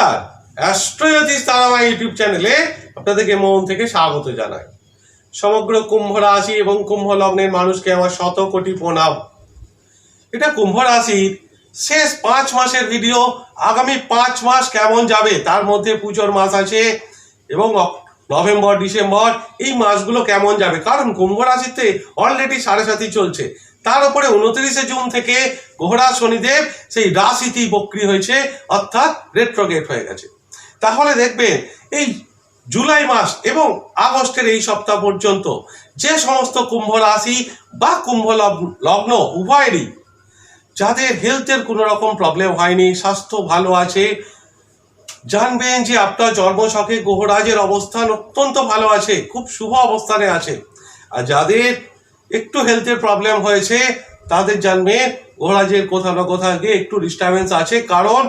নমস্কার। অ্যাস্ট্রোজ্যোতিষ তারামা ইউটিউব চ্যানেলে আপনাদেরকে মন থেকে স্বাগত জানাই। সমগ্র কুম্ভ রাশি এবং কুম্ভ লগ্নের মানুষকে আমার শত কোটি প্রণাম। এটা কুম্ভ রাশির শেষ পাঁচ মাসের ভিডিও আগামী পাঁচ মাস কেমন যাবে তার মধ্যে পুজোর মাস আছে এবং নভেম্বর, ডিসেম্বর, এই মাসগুলো কেমন যাবে? কারণ কুম্ভ রাশিতে অলরেডি সাড়ে সাতই চলছে। তার উপরে উনত্রিশে জুন থেকে ঘোড়া শনিদেব সেই রাশিতেই বক্রি হয়েছে, অর্থাৎ রেট্রোগেট হয়ে গেছে। তাহলে দেখবেন, এই জুলাই মাস এবং আগস্টের এই সপ্তাহ পর্যন্ত যে সমস্ত কুম্ভ রাশি বা কুম্ভ লগ্ন- উভয়েরই যাদের হেলথের কোনো রকম প্রবলেম হয়নি, স্বাস্থ্য ভালো আছে, জানবেন যে আপনার জন্মছকে গ্রহরাজের অবস্থান অত্যন্ত ভালো আছে, খুব শুভ অবস্থানে আছে। আর যাদের একটু হেলথের প্রবলেম হয়েছে, তাদের জানবেন গ্রহরাজের কোথাও না কোথাও গিয়ে একটু ডিস্টারবেন্স আছে, কারণ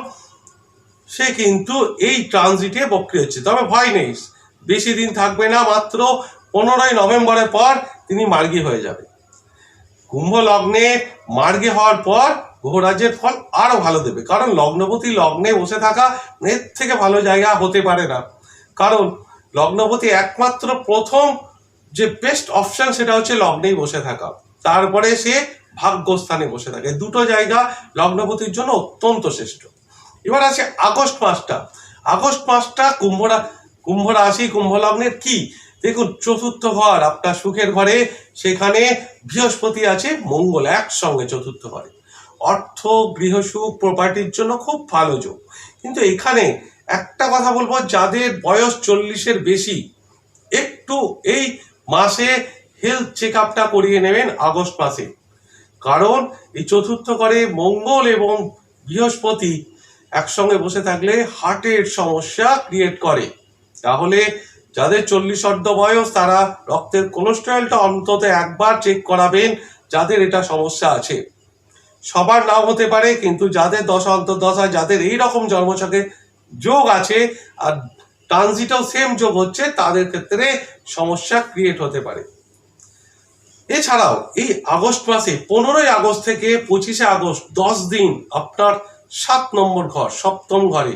সে কিন্তু এই ট্রানজিটে বক্রি হচ্ছে। তবে ভয় নেই, বেশি দিন থাকবে না, মাত্র পনেরোই নভেম্বরের পর তিনি মার্গী হয়ে যাবে। কুম্ভ লগ্নে মার্গে হওয়ার পর গ্রহরাজ্যের ফল আরও ভালো দেবে, কারণ লগ্নপতি লগ্নে বসে থাকা এর থেকে ভালো জায়গা হতে পারে না। কারণ লগ্নপতি একমাত্র প্রথম যে বেস্ট অপশন সেটা হচ্ছে লগ্নেই বসে থাকা। তারপরে সে ভাগ্যস্থানে বসে থাকে। দুটো জায়গা লগ্নপতির জন্য অত্যন্ত শ্রেষ্ঠ। এবার আছে আগস্ট মাসটা। আগস্ট মাসটা কুম্ভ রা- কুম্ভ রাশি, কুম্ভ লগ্নের কি? দেখুন, চতুর্থ ঘর আপনার সুখের ঘরে, সেখানে বৃহস্পতি আছে, মঙ্গল একসঙ্গে চতুর্থ ঘরে। অর্থ গৃহসুখ প্রপার্টির জন্য খুব ভালো যোগ। কিন্তু এখানে একটা কথা বলব, যাদের বয়স চল্লিশের বেশি, একটু এই মাসে হেলথ চেক আপটা করিয়ে নেবেন আগস্ট মাসে। কারণ এই চতুর্থ করে মঙ্গল এবং বৃহস্পতি একসঙ্গে বসে থাকলে হার্টের সমস্যা ক্রিয়েট করে। তাহলে যাদের চল্লিশ অর্ধ বয়স, তারা রক্তের কোলেস্টেরলটা অন্তত একবার চেক করাবেন যাদের এটা সমস্যা আছে। সবার নাও হতে পারে, কিন্তু যাদের দশা অন্তর্দশা যাদের এই রকম জন্মছকে যোগ আছে, আর ট্রানজিটাও সেম যোগ হচ্ছে, তাদের ক্ষেত্রে সমস্যা ক্রিয়েট হতে পারে। এছাড়াও, এই আগস্ট মাসে, পনেরোই আগস্ট থেকে পঁচিশে আগস্ট, দশ দিন আপনার সাত নম্বর ঘর, সপ্তম ঘরে।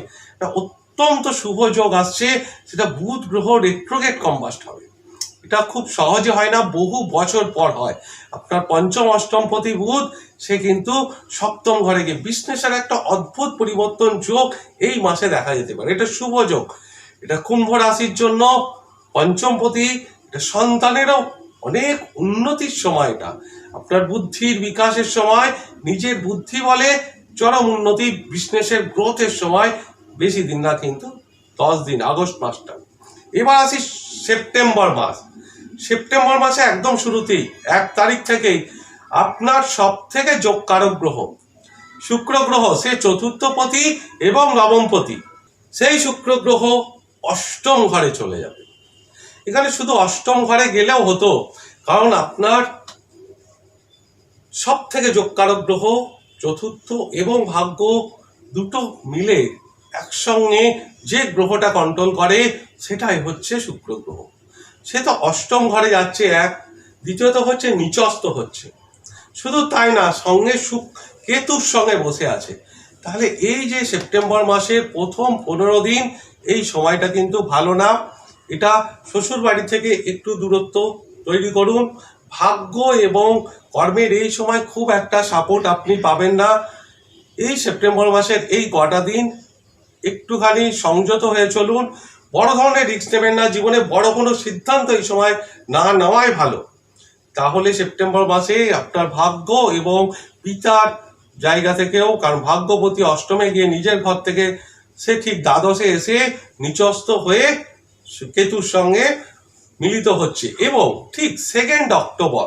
অত্যন্ত শুভ যোগ আসছে, সেটা বুধ গ্রহ রেট্রোগেট কম্বাস্ট হবে। এটা খুব সহজে হয় না, বহু বছর পর হয়। আপনার পঞ্চম, অষ্টম প্রতি বুধ, সে কিন্তু সপ্তম ঘরে গিয়ে বিজনেসের একটা অদ্ভুত পরিবর্তন যোগ এই মাসে দেখা যেতে পারে। এটা শুভ যোগ। এটা কুম্ভ রাশির জন্য পঞ্চম প্রতি এটা সন্তানেরও অনেক উন্নতির সময় এটা। আপনার বুদ্ধির বিকাশের সময়, নিজের বুদ্ধি বলে চরম উন্নতি বিজনেসের গ্রোথের সময়, বেশি দিন না কিন্তু দশ দিন, আগস্ট মাসটা। এবার আসি সেপ্টেম্বর মাস। সেপ্টেম্বর মাসে একদম শুরুতেই, এক তারিখ থেকেই আপনার সব থেকে যোগকারক গ্রহ। শুক্র গ্রহ, সে চতুর্থপতি এবং নবমপতি সেই শুক্র গ্রহ অষ্টম ঘরে চলে যাবে। এখানে শুধু অষ্টম ঘরে গেলেও হতো, কারণ আপনার সব থেকে যোগকারক গ্রহ, চতুর্থ এবং ভাগ্য দুটো মিলে একসঙ্গে যে গ্রহটা কন্ট্রোল করে, সেটাই হচ্ছে শুক্র গ্রহ। সে তো অষ্টম ঘরে যাচ্ছে এক, দ্বিতীয়ত হচ্ছে নিচস্ত হচ্ছে। শুধু তাই না, সঙ্গে সুখ কেতুর সঙ্গে বসে আছে। তাহলে এই যে সেপ্টেম্বর মাসের প্রথম পনেরো দিন এই সময়টা কিন্তু ভালো না। এটা শ্বশুর বাড়ি থেকে একটু দূরত্ব তৈরি করুন। ভাগ্য এবং কর্মের এই সময় খুব একটা সাপোর্ট আপনি পাবেন না। এই সেপ্টেম্বর মাসের এই কটা দিন একটুখানি সংযত হয়ে চলুন। বড় ধরনের রিস্ক নেবেন না। জীবনে বড় কোনো সিদ্ধান্ত এই সময় না নেওয়াই ভালো। তাহলে সেপ্টেম্বর মাসে আপনার ভাগ্য এবং পিতার জায়গা থেকেও, কারণ ভাগ্যবতী অষ্টমে গিয়ে নিজের ঘর থেকে সে ঠিক দ্বাদশে এসে নিচস্ত হয়ে কেতুর সঙ্গে মিলিত হচ্ছে এবং ঠিক সেকেন্ড অক্টোবর,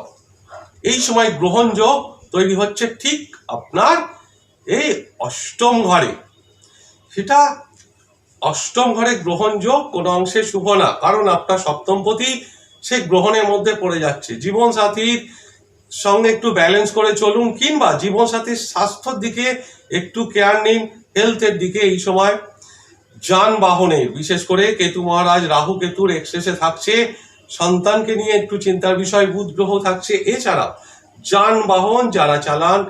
এই সময় গ্রহণযোগ তৈরি হচ্ছে ঠিক আপনার এই অষ্টম ঘরে। সেটা অষ্টম ঘরে গ্রহণযোগ কোনো অংশে শুভ না, কারণ আপনার সপ্তমপতি সে গ্রহণের মধ্যে পড়ে যাচ্ছে। জীবন সাথীর সঙ্গে একটু ব্যালেন্স করে চলুন, কিংবা জীবনসাথীর স্বাস্থ্যর দিকে একটু কেয়ার নিন হেলথের দিকে এই সময় যানবাহনের বিশেষ করে কেতু মহারাজ, রাহু কেতুর এক্সেসে থাকছে, সন্তানকে নিয়ে একটু চিন্তার বিষয়, বুধ গ্রহ থাকছে। এছাড়াও যানবাহন যারা চালান,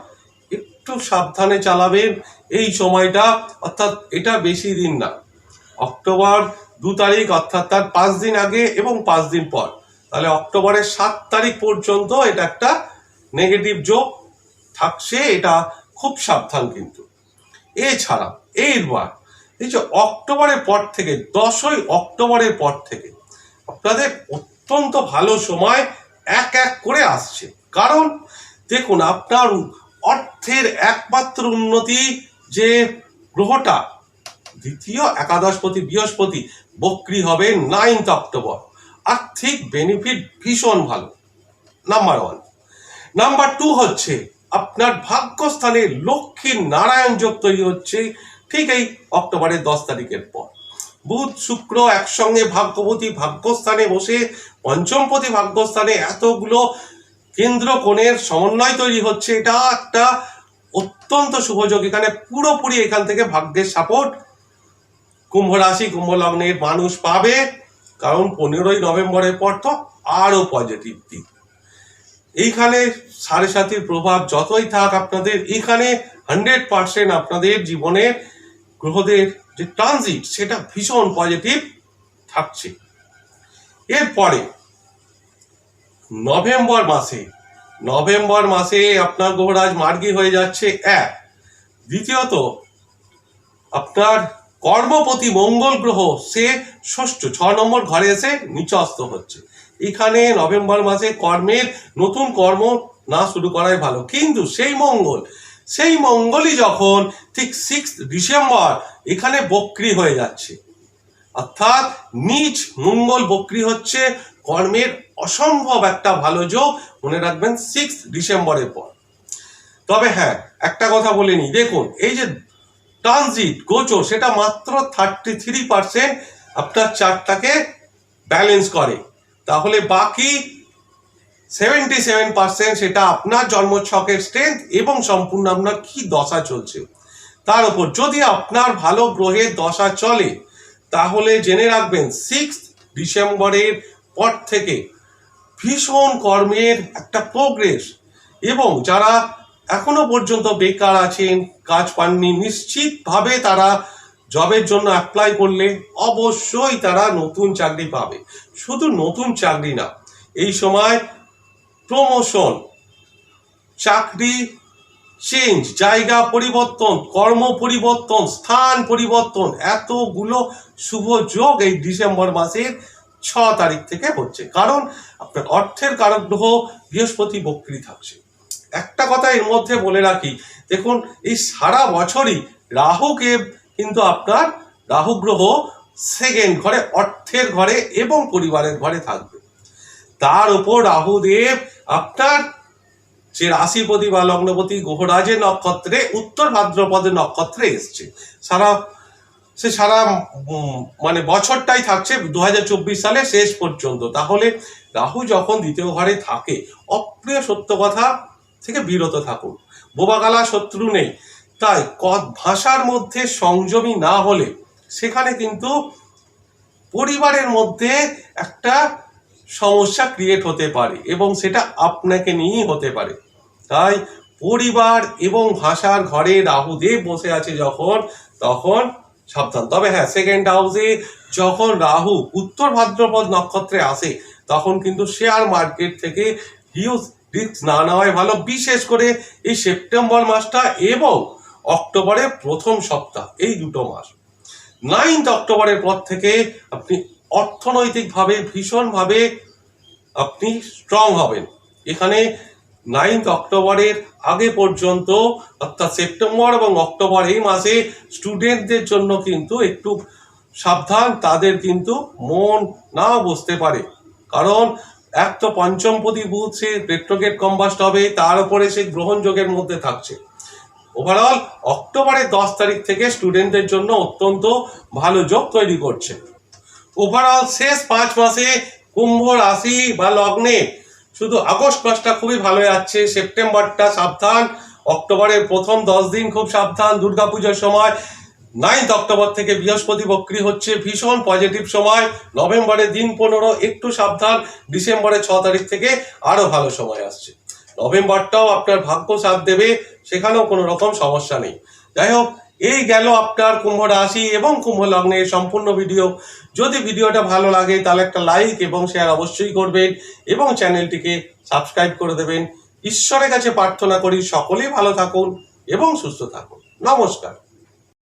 একটু সাবধানে চালাবেন। এই সময়টা অর্থাৎ এটা বেশি দিন না। অক্টোবর দু তারিখ অর্থাৎ তার পাঁচ দিন আগে এবং পাঁচ দিন পর। তাহলে অক্টোবরের সাত তারিখ পর্যন্ত এটা একটা নেগেটিভ যোগ থাকছে, এটা খুব সাবধান কিন্তু। এছাড়া এইবার, এই যে অক্টোবরের পর থেকে, দশই অক্টোবরের পর থেকে, আপনাদের অত্যন্ত ভালো সময় এক এক করে আসছে। কারণ, দেখুন, আপনার অর্থের একমাত্র উন্নতি যে গ্রহটা, দ্বিতীয় একাদশপতি, বৃহস্পতি, বক্রি হবে নাইনথ অক্টোবর। আর্থিক বেনিফিট ভীষণ ভালো নাম্বার ওয়ান নাম্বার টু হচ্ছে আপনার ভাগ্যস্থানে লক্ষ্মী নারায়ণ যোগ তৈরি হচ্ছে ঠিক এই অক্টোবরের দশ তারিখের পর। বুধ, শুক্র একসঙ্গে ভাগ্যবতী ভাগ্যস্থানে বসে, পঞ্চমপতি ভাগ্যস্থানে এতগুলো কেন্দ্র কোণের সমন্বয় তৈরি হচ্ছে। এটা একটা অত্যন্ত শুভযোগ এখানে পুরোপুরি এখান থেকে ভাগ্যের সাপোর্ট কুম্ভ রাশি, কুম্ভ লগ্নের মানুষ পাবে। কারণ পনেরোই নভেম্বরের পর তো আরও পজিটিভ দিক। এইখানে সাড়ে সাতির প্রভাব যতই থাক আপনাদের, এইখানে হান্ড্রেড পার্সেন্ট আপনাদের জীবনের গ্রহদের যে ট্রানজিট সেটা ভীষণ পজিটিভ থাকছে। এরপরে, নভেম্বর মাসে নভেম্বর মাসে আপনার গ্রহরাজ মার্গী হয়ে যাচ্ছে এক। দ্বিতীয়ত, আপনার কর্মপতি মঙ্গল গ্রহ, সে ষষ্ঠ, ছ নম্বর ঘরে এসে নিচস্ত হচ্ছে। এখানে নভেম্বর মাসে কর্মের নতুন কর্ম না শুরু করাই ভালো। কিন্তু সেই মঙ্গল, সেই মঙ্গলই যখন ঠিক সিক্স ডিসেম্বর এখানে বক্রি হয়ে যাচ্ছে। অর্থাৎ নিজ মঙ্গল বক্রি হচ্ছে কর্মের অসম্ভব একটা ভালো যোগ, মনে রাখবেন সিক্স ডিসেম্বরের পর। তবে হ্যাঁ একটা কথা বলে নি দেখুন, এই যে ট্রানজিট গোচর, সেটা মাত্র থার্টি থ্রি পার্সেন্ট আপনার চার্টটাকে ব্যালেন্স করে। তাহলে বাকি সেভেন্টি সেভেন পার্সেন্ট সেটা আপনার জন্মছকের স্ট্রেংথ এবং সম্পূর্ণ আপনার কি দশা চলছে। তার উপর যদি আপনার ভালো গ্রহের দশা চলে, তাহলে জেনে রাখবেন সিক্স ডিসেম্বরের পর থেকে ভীষণ কর্মের একটা প্রোগ্রেস এবং যারা এখনও পর্যন্ত বেকার আছেন, কাজ পাননি, নিশ্চিতভাবে তারা জবের জন্য অ্যাপ্লাই করলে অবশ্যই তারা নতুন চাকরি পাবে। শুধু নতুন চাকরি না, এই সময় প্রমোশন চাকরি চেঞ্জ জায়গা পরিবর্তন, কর্ম পরিবর্তন, স্থান পরিবর্তন, এতগুলো শুভ যোগ এই ডিসেম্বর মাসের ছ তারিখ থেকে হচ্ছে। কারণ আপনার অর্থের কারক গ্রহ বৃহস্পতি বক্রি থাকছে। একটা কথা এর মধ্যে বলে রাখি, দেখুন, এই সারা বছরই রাহুকে কিন্তু আপনার রাহু গ্রহ সেকেন্ড ঘরে, অর্থের ঘরে এবং পরিবারের ঘরে থাকবে। তার উপর রাহুদেব আপনার যে রাশিপতি বা লগ্নপতি গ্রহরাজের নক্ষত্রে, উত্তর ভাদ্রপদের নক্ষত্রে এসছে। সারা, সে সারা মানে বছরটাই থাকছে দু হাজার চব্বিশ সালে শেষ পর্যন্ত। তাহলে রাহু যখন দ্বিতীয় ঘরে থাকে, অপ্রিয় সত্য কথা থেকে বিরত থাকুন। বোবাগালা শত্রু নেই। তাই ভাষার মধ্যে সংযমী না হলে সেখানে কিন্তু পরিবারের মধ্যে একটা সমস্যা ক্রিয়েট হতে পারে এবং সেটা আপনাকে নিয়েই হতে পারে। তাই পরিবার এবং ভাষার ঘরে রাহুদেব বসে আছে যখন, তখন সাবধান। তবে হ্যাঁ সেকেন্ড হাউসে যখন রাহু উত্তর ভাদ্রপদ নক্ষত্রে আসে, তখন কিন্তু শেয়ার মার্কেট থেকে হিউজ রিস্ক না নেওয়াই ভালো। বিশেষ করে এই সেপ্টেম্বর মাসটা এবং অক্টোবরের প্রথম সপ্তাহ, এই দুটো মাস। নাইন্থ অক্টোবরের পর থেকে আপনি অর্থনৈতিকভাবে ভীষণভাবে আপনি স্ট্রং হবেন। এখানে নাইন্থ অক্টোবরের আগে পর্যন্ত, অর্থাৎ সেপ্টেম্বর এবং অক্টোবর এই মাসে স্টুডেন্টদের জন্য কিন্তু একটু সাবধান, তাদের কিন্তু মন না বসতে পারে। কারণ এক তো পঞ্চমপতি বুধ সে রেট্রোগেট কম্বাস্ট হবে, তার উপরে সে গ্রহণযোগের মধ্যে থাকছে। ওভারঅল অক্টোবরের দশ তারিখ থেকে স্টুডেন্টদের জন্য অত্যন্ত ভালো যোগ তৈরি করছে। ওভারঅল শেষ পাঁচ মাসে কুম্ভ রাশি বা লগ্নে শুধু আগস্ট মাসটা খুবই ভালো যাচ্ছে সেপ্টেম্বরটা সাবধান অক্টোবরের প্রথম দশ দিন খুব সাবধান, দুর্গাপুজোর সময় নাইন্থ অক্টোবর থেকে বৃহস্পতি বক্রি হচ্ছে, ভীষণ পজিটিভ সময় নভেম্বরের দিন পনেরো একটু সাবধান ডিসেম্বরের ছ তারিখ থেকে আরও ভালো সময় আসছে। নভেম্বরটাও আপনার ভাগ্য সাথ দেবে, সেখানেও কোনো রকম সমস্যা নেই। যাই হোক, এই গেল আপনার কুম্ভ রাশি এবং কুম্ভ লগ্নের সম্পূর্ণ ভিডিও। যদি ভিডিওটা ভালো লাগে, তাহলে একটা লাইক এবং শেয়ার অবশ্যই করবেন এবং চ্যানেলটিকে সাবস্ক্রাইব করে দেবেন। ঈশ্বরের কাছে প্রার্থনা করি, সকলেই ভালো থাকুন এবং সুস্থ থাকুন। নমস্কার।